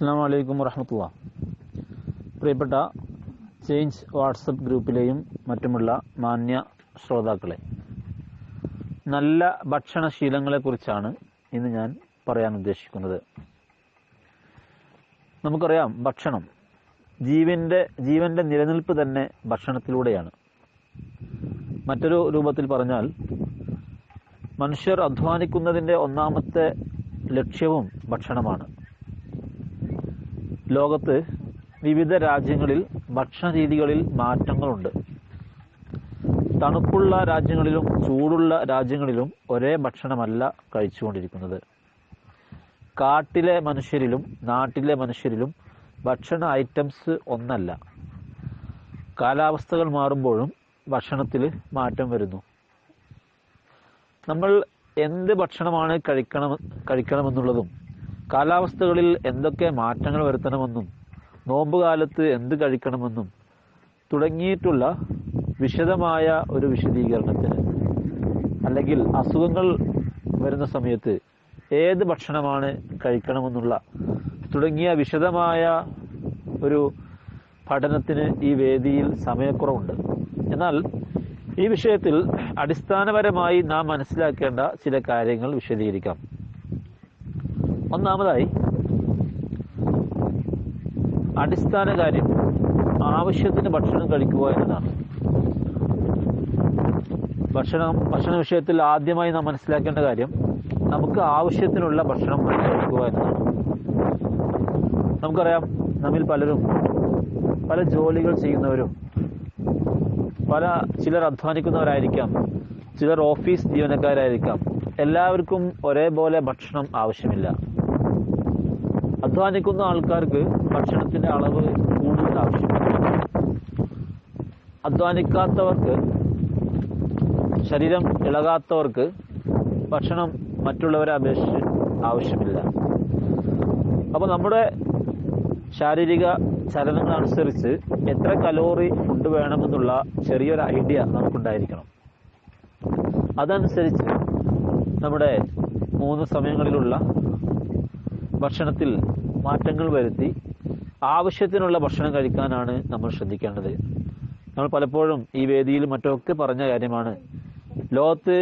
അസ്സാം വലൈക്കും വറഹമത്തുള്ള. പ്രിയപ്പെട്ട ചേഞ്ച് വാട്സപ്പ് ഗ്രൂപ്പിലെയും മറ്റുമുള്ള മാന്യ ശ്രോതാക്കളെ നല്ല ഭക്ഷണശീലങ്ങളെക്കുറിച്ചാണ് ഇന്ന് ഞാൻ പറയാൻ ഉദ്ദേശിക്കുന്നത്. നമുക്കറിയാം ഭക്ഷണം ജീവന്റെ ജീവന്റെ നിലനിൽപ്പ് തന്നെ ഭക്ഷണത്തിലൂടെയാണ്. മറ്റൊരു രൂപത്തിൽ പറഞ്ഞാൽ മനുഷ്യർ അധ്വാനിക്കുന്നതിന്റെ ഒന്നാമത്തെ ലക്ഷ്യവും ഭക്ഷണമാണ്. ലോകത്ത് വിവിധ രാജ്യങ്ങളിൽ ഭക്ഷണ രീതികളിൽ മാറ്റങ്ങളുണ്ട്. തണുപ്പുള്ള രാജ്യങ്ങളിലും ചൂടുള്ള രാജ്യങ്ങളിലും ഒരേ ഭക്ഷണമല്ല കഴിച്ചുകൊണ്ടിരിക്കുന്നത്. കാട്ടിലെ മനുഷ്യരിലും നാട്ടിലെ മനുഷ്യരിലും ഭക്ഷണ ഐറ്റംസ് ഒന്നല്ല. കാലാവസ്ഥകൾ മാറുമ്പോഴും ഭക്ഷണത്തിൽ മാറ്റം വരുന്നു. നമ്മൾ എന്ത് ഭക്ഷണമാണ് കഴിക്കണം കഴിക്കണമെന്നുള്ളതും കാലാവസ്ഥകളിൽ എന്തൊക്കെ മാറ്റങ്ങൾ വരുത്തണമെന്നും നോമ്പ് കാലത്ത് എന്ത് കഴിക്കണമെന്നും തുടങ്ങിയിട്ടുള്ള വിശദമായ ഒരു വിശദീകരണത്തിന് അല്ലെങ്കിൽ അസുഖങ്ങൾ വരുന്ന സമയത്ത് ഏത് ഭക്ഷണമാണ് കഴിക്കണമെന്നുള്ള തുടങ്ങിയ വിശദമായ ഒരു പഠനത്തിന് ഈ വേദിയിൽ സമയക്കുറവുണ്ട്. എന്നാൽ ഈ വിഷയത്തിൽ അടിസ്ഥാനപരമായി നാം മനസ്സിലാക്കേണ്ട ചില കാര്യങ്ങൾ വിശദീകരിക്കാം. ഒന്നാമതായി അടിസ്ഥാന കാര്യം ആവശ്യത്തിന് ഭക്ഷണം കഴിക്കുക എന്നതാണ്. ഭക്ഷണം ഭക്ഷണ വിഷയത്തിൽ ആദ്യമായി നാം മനസ്സിലാക്കേണ്ട കാര്യം നമുക്ക് ആവശ്യത്തിനുള്ള ഭക്ഷണം കഴിക്കുക എന്നതാണ്. നമുക്കറിയാം നമ്മിൽ പലരും പല ജോലികൾ ചെയ്യുന്നവരും പല ചിലർ അധ്വാനിക്കുന്നവരായിരിക്കാം ചിലർ ഓഫീസ് ജീവനക്കാരായിരിക്കാം. എല്ലാവർക്കും ഒരേപോലെ ഭക്ഷണം ആവശ്യമില്ല. അധ്വാനിക്കുന്ന ആൾക്കാർക്ക് ഭക്ഷണത്തിന്റെ അളവ് കൂടുതൽ ആവശ്യമാണ്. അധ്വാനിക്കാത്തവർക്ക് ശരീരം ഇളകാത്തവർക്ക് ഭക്ഷണം മറ്റുള്ളവരെ അപേക്ഷിച്ച് ആവശ്യമില്ല. അപ്പോൾ നമ്മുടെ ശാരീരിക ചലനങ്ങളനുസരിച്ച് എത്ര കലോറി ഫുഡ് വേണമെന്നുള്ള ചെറിയൊരു ഐഡിയ നമുക്കുണ്ടായിരിക്കണം. അതനുസരിച്ച് നമ്മുടെ മൂന്ന് സമയങ്ങളിലുള്ള ഭക്ഷണത്തിൽ മാറ്റങ്ങൾ വരുത്തി ആവശ്യത്തിനുള്ള ഭക്ഷണം കഴിക്കാനാണ് നമ്മൾ ശ്രദ്ധിക്കേണ്ടത്. നമ്മൾ പലപ്പോഴും ഈ വേദിയിൽ മറ്റൊക്കെ പറഞ്ഞ കാര്യമാണ്. ലോകത്ത്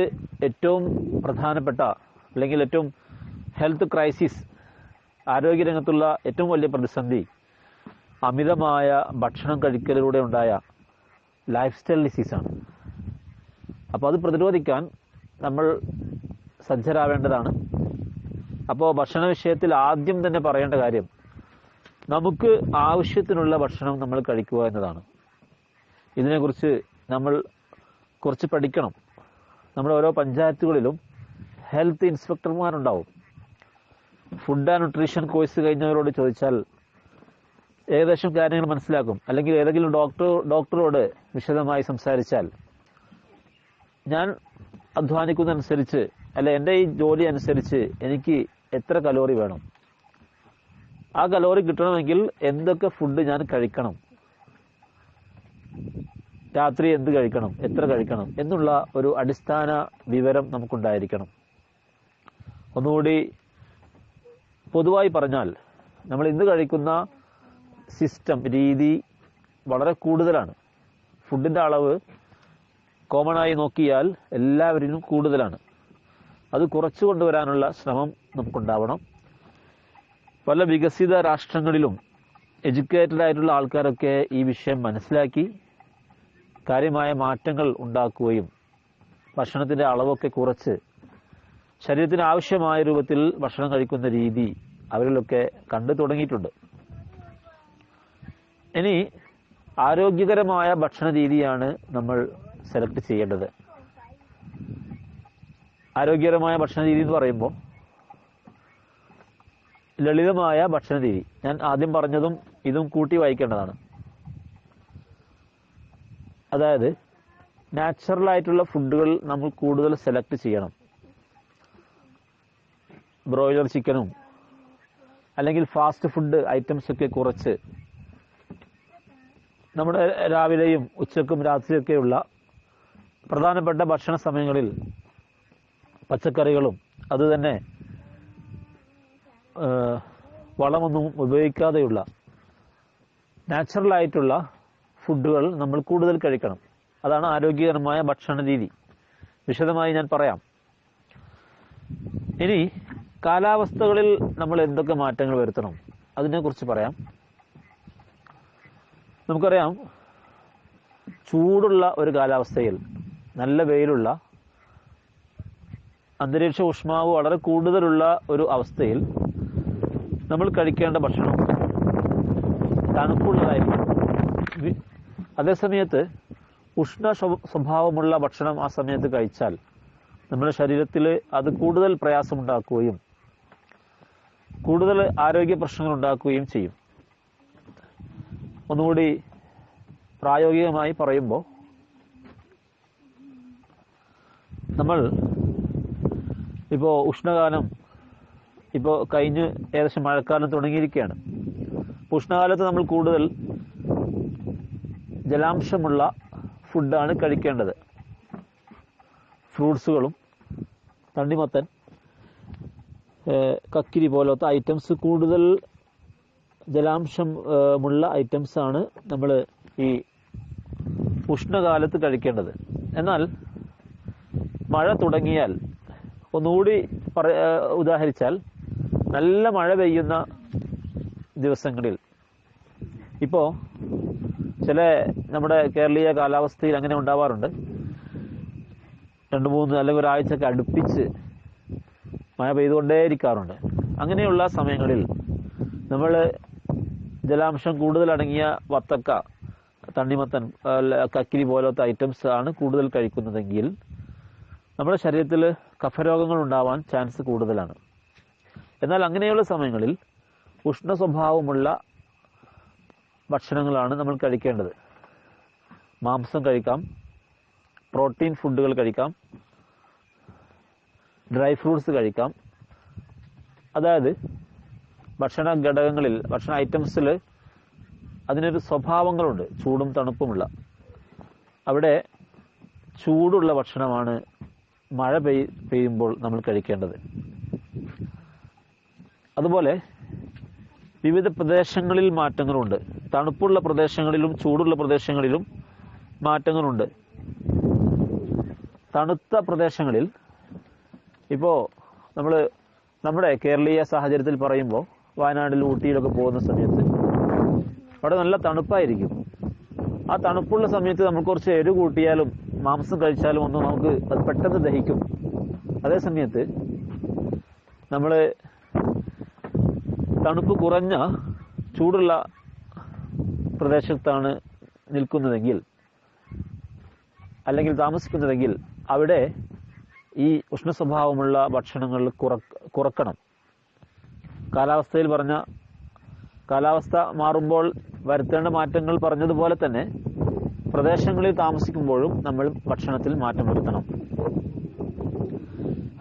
ഏറ്റവും പ്രധാനപ്പെട്ട അല്ലെങ്കിൽ ഏറ്റവും ഹെൽത്ത് ക്രൈസിസ് ആരോഗ്യരംഗത്തുള്ള ഏറ്റവും വലിയ പ്രതിസന്ധി അമിതമായ ഭക്ഷണം കഴിക്കലിലൂടെ ഉണ്ടായ ലൈഫ് സ്റ്റൈൽ ഡിസീസാണ് അപ്പോൾ അത് പ്രതിരോധിക്കാൻ നമ്മൾ സജ്ജരാവേണ്ടതാണ്. അപ്പോൾ ഭക്ഷണ വിഷയത്തിൽ ആദ്യം തന്നെ പറയേണ്ട കാര്യം നമുക്ക് ആവശ്യത്തിനുള്ള ഭക്ഷണം നമ്മൾ കഴിക്കുക എന്നതാണ്. ഇതിനെക്കുറിച്ച് നമ്മൾ കുറച്ച് പഠിക്കണം. നമ്മുടെ ഓരോ പഞ്ചായത്തുകളിലും ഹെൽത്ത് ഇൻസ്പെക്ടർമാരുണ്ടാവും. ഫുഡ് ആൻഡ് ന്യൂട്രീഷൻ കോഴ്സ് കഴിഞ്ഞവരോട് ചോദിച്ചാൽ ഏകദേശം കാര്യങ്ങൾ മനസ്സിലാക്കും. അല്ലെങ്കിൽ ഏതെങ്കിലും ഡോക്ടർ ഡോക്ടറോട് വിശദമായി സംസാരിച്ചാൽ ഞാൻ അധ്വാനിക്കുന്നതനുസരിച്ച് അല്ല എന്റെ ഈ ജോലി അനുസരിച്ച് എനിക്ക് എത്ര കലോറി വേണം? ആ കലോറി കിട്ടണമെങ്കിൽ എന്തൊക്കെ ഫുഡ് ഞാൻ കഴിക്കണം? രാത്രി എന്ത് കഴിക്കണം? എത്ര കഴിക്കണം? എന്നുള്ള ഒരു അടിസ്ഥാന വിവരം നമുക്കുണ്ടായിരിക്കണം. ഒന്നുകൂടി പൊതുവായി പറഞ്ഞാൽ നമ്മൾ ഇന്ന് കഴിക്കുന്ന സിസ്റ്റം രീതി വളരെ കൂടുതലാണ്. ഫുഡിന്റെ അളവ് കോമൺ ആയി നോക്കിയാൽ എല്ലാവരിലും കൂടുതലാണ്. അത് കുറച്ചു കൊണ്ടുവരാനുള്ള ശ്രമം നമുക്കുണ്ടാവണം. പല വികസിത രാഷ്ട്രങ്ങളിലും എഡ്യൂക്കേറ്റഡ് ആയിട്ടുള്ള ആൾക്കാരൊക്കെ ഈ വിഷയം മനസ്സിലാക്കി കാര്യമായ മാറ്റങ്ങൾ ഉണ്ടാക്കുകയും ഭക്ഷണത്തിന്റെ അളവൊക്കെ കുറച്ച് ശരീരത്തിന് ആവശ്യമായ രൂപത്തിൽ ഭക്ഷണം കഴിക്കുന്ന രീതി അവരിലൊക്കെ കണ്ടു തുടങ്ങിയിട്ടുണ്ട്. ഇനി ആരോഗ്യകരമായ ഭക്ഷണ രീതിയാണ് നമ്മൾ സെലക്ട് ചെയ്യേണ്ടത്. ആരോഗ്യകരമായ ഭക്ഷണ രീതി എന്ന് പറയുമ്പോൾ ലളിതമായ ഭക്ഷണ രീതി ഞാൻ ആദ്യം പറഞ്ഞതും ഇതും കൂട്ടി വായിക്കേണ്ടതാണ്. അതായത് നാച്ചുറൽ ആയിട്ടുള്ള ഫുഡുകൾ നമ്മൾ കൂടുതൽ സെലക്ട് ചെയ്യണം. ബ്രോയിലർ ചിക്കനും അല്ലെങ്കിൽ ഫാസ്റ്റ് ഫുഡ് ഐറ്റംസ് ഒക്കെ കുറച്ച്. നമ്മുടെ രാവിലെയും ഉച്ചക്കും രാത്രിയൊക്കെയുള്ള പ്രധാനപ്പെട്ട ഭക്ഷണ സമയങ്ങളിൽ പച്ചക്കറികളും അതുതന്നെ വളമൊന്നും ഉപയോഗിക്കാതെയുള്ള നാച്ചുറൽ ആയിട്ടുള്ള ഫുഡുകൾ നമ്മൾ കൂടുതൽ കഴിക്കണം. അതാണ് ആരോഗ്യകരമായ ഭക്ഷണ രീതി. വിശദമായി ഞാൻ പറയാം. ഇനി കാലാവസ്ഥകളിൽ നമ്മൾ എന്തൊക്കെ മാറ്റങ്ങൾ വരുത്തണം? അതിനെക്കുറിച്ച് പറയാം. നമുക്കറിയാം ചൂടുള്ള ഒരു കാലാവസ്ഥയിൽ നല്ല വെയിലുള്ള അന്തരീക്ഷ ഊഷ്മാവ് വളരെ കൂടുതലുള്ള ഒരു അവസ്ഥയിൽ നമ്മൾ കഴിക്കേണ്ട ഭക്ഷണം തണുപ്പുള്ളതായിരിക്കും അതേസമയത്ത് ഉഷ്ണ സ്വഭാവമുള്ള ഭക്ഷണം ആ സമയത്ത് കഴിച്ചാൽ നമ്മുടെ ശരീരത്തിൽ അത് കൂടുതൽ പ്രയാസമുണ്ടാക്കുകയും കൂടുതൽ ആരോഗ്യ പ്രശ്നങ്ങൾ ഉണ്ടാക്കുകയും ചെയ്യും. ഒന്നുകൂടി പ്രായോഗികമായി പറയുമ്പോൾ നമ്മൾ ഇപ്പോൾ ഉഷ്ണകാലം ഇപ്പോൾ കഴിഞ്ഞ് ഏകദേശം മഴക്കാലം തുടങ്ങിയിരിക്കുകയാണ്. ഉഷ്ണകാലത്ത് നമ്മൾ കൂടുതൽ ജലാംശമുള്ള ഫുഡാണ് കഴിക്കേണ്ടത്. ഫ്രൂട്ട്സുകളും തണ്ണിമത്തൻ കക്കിരി പോലത്തെ ഐറ്റംസ് കൂടുതൽ ജലാംശം ഉള്ള മുള്ള ഐറ്റംസ് ആണ് നമ്മൾ ഈ ഉഷ്ണകാലത്ത് കഴിക്കേണ്ടത്. എന്നാൽ മഴ തുടങ്ങിയാൽ ഒന്നുകൂടി പറ ഉദാഹരിച്ചാൽ നല്ല മഴ പെയ്യുന്ന ദിവസങ്ങളിൽ. ഇപ്പോൾ ചില നമ്മുടെ കേരളീയ കാലാവസ്ഥയിൽ അങ്ങനെ ഉണ്ടാവാറുണ്ട്. രണ്ട് മൂന്ന് അല്ലെങ്കിൽ ഒരാഴ്ചയൊക്കെ അടുപ്പിച്ച് മഴ പെയ്തുകൊണ്ടേയിരിക്കാറുണ്ട്. അങ്ങനെയുള്ള സമയങ്ങളിൽ നമ്മൾ ജലാംശം കൂടുതലടങ്ങിയ വത്തക്ക തണ്ണിമത്തൻ കക്കിരി പോലത്തെ ഐറ്റംസ് ആണ് കൂടുതൽ കഴിക്കുന്നതെങ്കിൽ നമ്മുടെ ശരീരത്തിൽ കഫരോഗങ്ങൾ ഉണ്ടാവാൻ ചാൻസ് കൂടുതലാണ്. എന്നാൽ അങ്ങനെയുള്ള സമയങ്ങളിൽ ഉഷ്ണ സ്വഭാവമുള്ള ഭക്ഷണങ്ങളാണ് നമ്മൾ കഴിക്കേണ്ടത്. മാംസം കഴിക്കാം പ്രോട്ടീൻ ഫുഡുകൾ കഴിക്കാം ഡ്രൈ ഫ്രൂട്ട്സ് കഴിക്കാം. അതായത് ഭക്ഷണ ഘടകങ്ങളിൽ ഭക്ഷണ ഐറ്റംസിൽ അതിനൊരു സ്വഭാവങ്ങളുണ്ട് ചൂടും തണുപ്പുമുള്ള. അവിടെ ചൂടുള്ള ഭക്ഷണമാണ് മഴ പെയ് പെയ്യുമ്പോൾ നമ്മൾ കഴിക്കേണ്ടത്. അതുപോലെ വിവിധ പ്രദേശങ്ങളിൽ മാറ്റങ്ങളുണ്ട്. തണുപ്പുള്ള പ്രദേശങ്ങളിലും ചൂടുള്ള പ്രദേശങ്ങളിലും മാറ്റങ്ങളുണ്ട്. തണുത്ത പ്രദേശങ്ങളിൽ ഇപ്പോൾ നമ്മൾ നമ്മുടെ കേരളീയ സാഹചര്യത്തിൽ പറയുമ്പോൾ വയനാട്ടിൽ ഊട്ടിയിലൊക്കെ പോകുന്ന സമയത്ത് അവിടെ നല്ല തണുപ്പായിരിക്കും. ആ തണുപ്പുള്ള സമയത്ത് നമ്മൾ കുറച്ച് എരു കൂട്ടിയാലും മാംസം കഴിച്ചാലും ഒന്നും നമുക്ക് അത് പെട്ടെന്ന് ദഹിക്കും. അതേ സമയത്ത് നമ്മൾ തണുപ്പ് കുറഞ്ഞ ചൂടുള്ള പ്രദേശത്താണ് നിൽക്കുന്നതെങ്കിൽ അല്ലെങ്കിൽ താമസിക്കുന്നതെങ്കിൽ അവിടെ ഈ ഉഷ്ണ സ്വഭാവമുള്ള ഭക്ഷണങ്ങൾ കുറ കുറക്കണം. കാലാവസ്ഥയിൽ പറഞ്ഞ കാലാവസ്ഥ മാറുമ്പോൾ വരുത്തേണ്ട മാറ്റങ്ങൾ പറഞ്ഞതുപോലെ തന്നെ പ്രദേശങ്ങളിൽ താമസിക്കുമ്പോഴും നമ്മൾ ഭക്ഷണത്തിൽ മാറ്റം വരുത്തണം.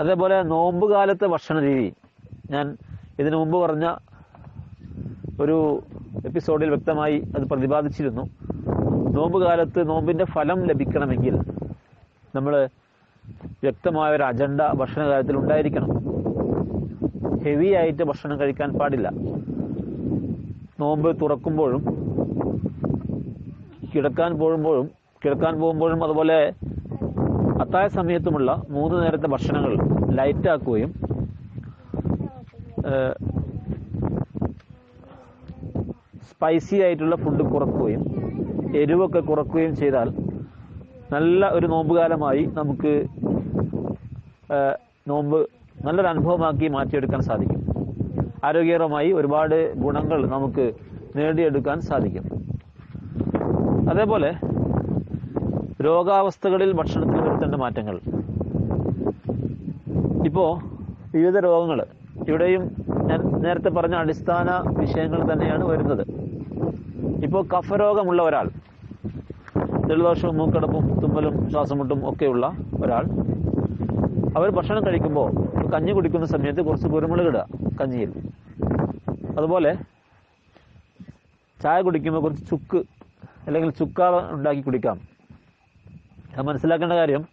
അതേപോലെ നോമ്പ് കാലത്തെ ഭക്ഷണ രീതി ഞാൻ ഇതിനു മുമ്പ് പറഞ്ഞ ഒരു എപ്പിസോഡിൽ വ്യക്തമായി അത് പ്രതിപാദിച്ചിരുന്നു. നോമ്പ് കാലത്ത് നോമ്പിന്റെ ഫലം ലഭിക്കണമെങ്കിൽ നമ്മൾ വ്യക്തമായ ഒരു അജണ്ട ഭക്ഷണ കാര്യത്തിൽ ഉണ്ടായിരിക്കണം. ഹെവി ആയിട്ട് ഭക്ഷണം കഴിക്കാൻ പാടില്ല. നോമ്പ് തുറക്കുമ്പോഴും കിടക്കാൻ പോകുമ്പോഴും കിടക്കാൻ പോകുമ്പോഴും അതുപോലെ അത്തായ സമയത്തുമുള്ള മൂന്ന് നേരത്തെ ഭക്ഷണങ്ങൾ ലൈറ്റ് ആക്കുകയും സ്പൈസി ആയിട്ടുള്ള ഫുഡ് കുറക്കുകയും എരിവൊക്കെ കുറക്കുകയും ചെയ്താൽ നല്ല ഒരു നോമ്പുകാലമായി നമുക്ക് നോമ്പ് നല്ലൊരു അനുഭവമാക്കി മാറ്റിയെടുക്കാൻ സാധിക്കും. ആരോഗ്യകരമായി ഒരുപാട് ഗുണങ്ങൾ നമുക്ക് നേടിയെടുക്കാൻ സാധിക്കും. അതേപോലെ രോഗാവസ്ഥകളിൽ ഭക്ഷണത്തിൽ വരുത്തേണ്ട മാറ്റങ്ങൾ. ഇപ്പോൾ വിവിധ രോഗങ്ങൾ ഇവിടെയും ഞാൻ നേരത്തെ പറഞ്ഞ അടിസ്ഥാന വിഷയങ്ങൾ തന്നെയാണ് വരുന്നത്. ഇപ്പോൾ കഫരോഗമുള്ള ഒരാൾ ജലദോഷവും മൂക്കടപ്പും തുമ്മലും ശ്വാസമുട്ടും ഒക്കെയുള്ള ഒരാൾ അവർ ഭക്ഷണം കഴിക്കുമ്പോൾ കഞ്ഞി കുടിക്കുന്ന സമയത്ത് കുറച്ച് കുരുമുളക് ഇടുക കഞ്ഞിയിൽ. അതുപോലെ ചായ കുടിക്കുമ്പോൾ കുറച്ച് ചുക്ക് അല്ലെങ്കിൽ ചുക്കാവ ഉണ്ടാക്കി കുടിക്കാം. ഞാൻ മനസ്സിലാക്കേണ്ട കാര്യം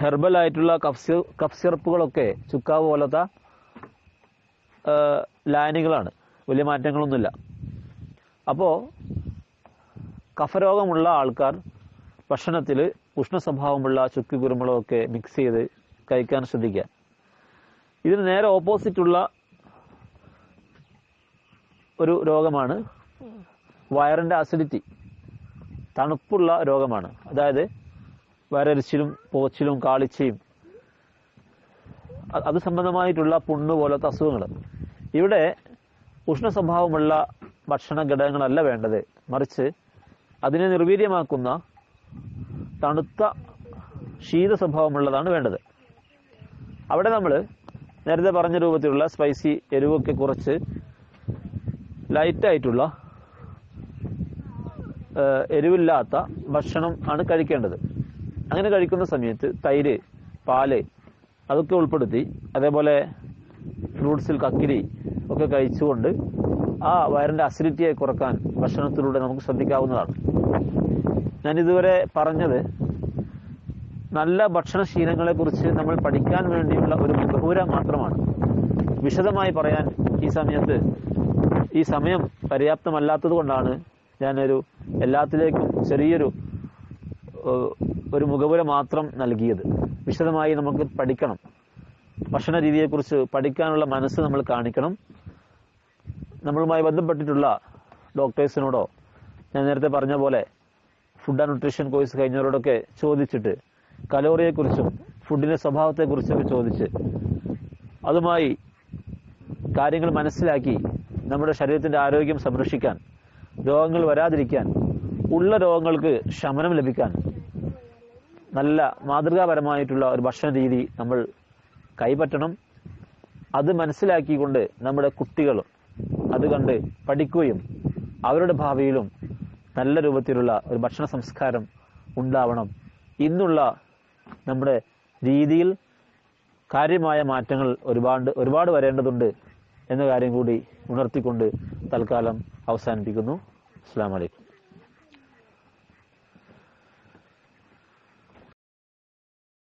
ഹെർബൽ ആയിട്ടുള്ള കഫ് കഫ് സിറപ്പുകളൊക്കെ ചുക്കാവ് പോലത്തെ ലായനികളാണ്. വലിയ മാറ്റങ്ങളൊന്നുമില്ല. അപ്പോൾ കഫരോഗമുള്ള ആൾക്കാർ ഭക്ഷണത്തിൽ ഉഷ്ണ സ്വഭാവമുള്ള ചുക്ക് കുരുമുളകൊക്കെ മിക്സ് ചെയ്ത് കഴിക്കാൻ ശ്രദ്ധിക്കുക. ഇതിന് നേരെ ഓപ്പോസിറ്റുള്ള ഒരു രോഗമാണ് വയറിന്റെ അസിഡിറ്റി തണുപ്പുള്ള രോഗമാണ്. അതായത് വയറരിച്ചിലും പോച്ചിലും കാളിച്ചയും അത് സംബന്ധമായിട്ടുള്ള പുണ്ണ് പോലത്തെ അസുഖങ്ങൾ ഇവിടെ ഉഷ്ണ സ്വഭാവമുള്ള ഭക്ഷണ ഘടകങ്ങളല്ല വേണ്ടത്. മറിച്ച് അതിനെ നിർവീര്യമാക്കുന്ന തണുത്ത ശീത സ്വഭാവമുള്ളതാണ് വേണ്ടത്. അവിടെ നമ്മൾ നേരത്തെ പറഞ്ഞ രൂപത്തിലുള്ള സ്പൈസി എരിവൊക്കെ കുറച്ച് ലൈറ്റായിട്ടുള്ള എരിവില്ലാത്ത ഭക്ഷണം ആണ് കഴിക്കേണ്ടത്. അങ്ങനെ കഴിക്കുന്ന സമയത്ത് തൈര് പാൽ അതൊക്കെ ഉൾപ്പെടുത്തി അതേപോലെ ഫ്രൂട്ട്സിൽ കക്കിരി ഒക്കെ കഴിച്ചുകൊണ്ട് ആ വയറിന്റെ അസിഡിറ്റിയെ കുറയ്ക്കാൻ ഭക്ഷണത്തിലൂടെ നമുക്ക് ശ്രദ്ധിക്കാവുന്നതാണ്. ഞാൻ ഇതുവരെ പറഞ്ഞത് നല്ല ഭക്ഷണശീലങ്ങളെക്കുറിച്ച് നമ്മൾ പഠിക്കാൻ വേണ്ടിയുള്ള ഒരു മുഖപൂര മാത്രമാണ്. വിശദമായി പറയാൻ ഈ സമയത്ത് ഈ സമയം പര്യാപ്തമല്ലാത്തത് കൊണ്ടാണ് ഞാനൊരു എല്ലാത്തിലേക്കും ചെറിയൊരു ഒരു മുഖപുര മാത്രം നൽകിയത്. വിശദമായി നമുക്ക് പഠിക്കണം. ഭക്ഷണ രീതിയെക്കുറിച്ച് പഠിക്കാനുള്ള മനസ്സ് നമ്മൾ കാണിക്കണം. നമ്മളുമായി ബന്ധപ്പെട്ടിട്ടുള്ള ഡോക്ടേഴ്സിനോടോ ഞാൻ നേരത്തെ പറഞ്ഞ പോലെ ഫുഡ് ആൻഡ് ന്യൂട്രീഷൻ കോഴ്സ് കഴിഞ്ഞവരോടൊക്കെ ചോദിച്ചിട്ട് കലോറിയെക്കുറിച്ചും ഫുഡിന്റെ സ്വഭാവത്തെക്കുറിച്ചൊക്കെ ചോദിച്ച് അതുമായി കാര്യങ്ങൾ മനസ്സിലാക്കി നമ്മുടെ ശരീരത്തിന്റെ ആരോഗ്യം സംരക്ഷിക്കാൻ രോഗങ്ങൾ വരാതിരിക്കാൻ ഉള്ള രോഗങ്ങൾക്ക് ശമനം ലഭിക്കാൻ നല്ല മാതൃകാപരമായിട്ടുള്ള ഒരു ഭക്ഷണ രീതി നമ്മൾ കൈപ്പറ്റണം. അത് മനസ്സിലാക്കിക്കൊണ്ട് നമ്മുടെ കുട്ടികളും അത് കണ്ട് പഠിക്കുകയും അവരുടെ ഭാവിയിലും നല്ല രൂപത്തിലുള്ള ഒരു ഭക്ഷണ സംസ്കാരം ഉണ്ടാവണം. ഇന്നുള്ള നമ്മുടെ രീതിയിൽ കാര്യമായ മാറ്റങ്ങൾ ഒരുപാട് ഒരുപാട് വരേണ്ടതുണ്ട് എന്ന കാര്യം കൂടി ഉണർത്തിക്കൊണ്ട് തൽക്കാലം അവസാനിപ്പിക്കുന്നു. അസ്സാം വലൈക്കും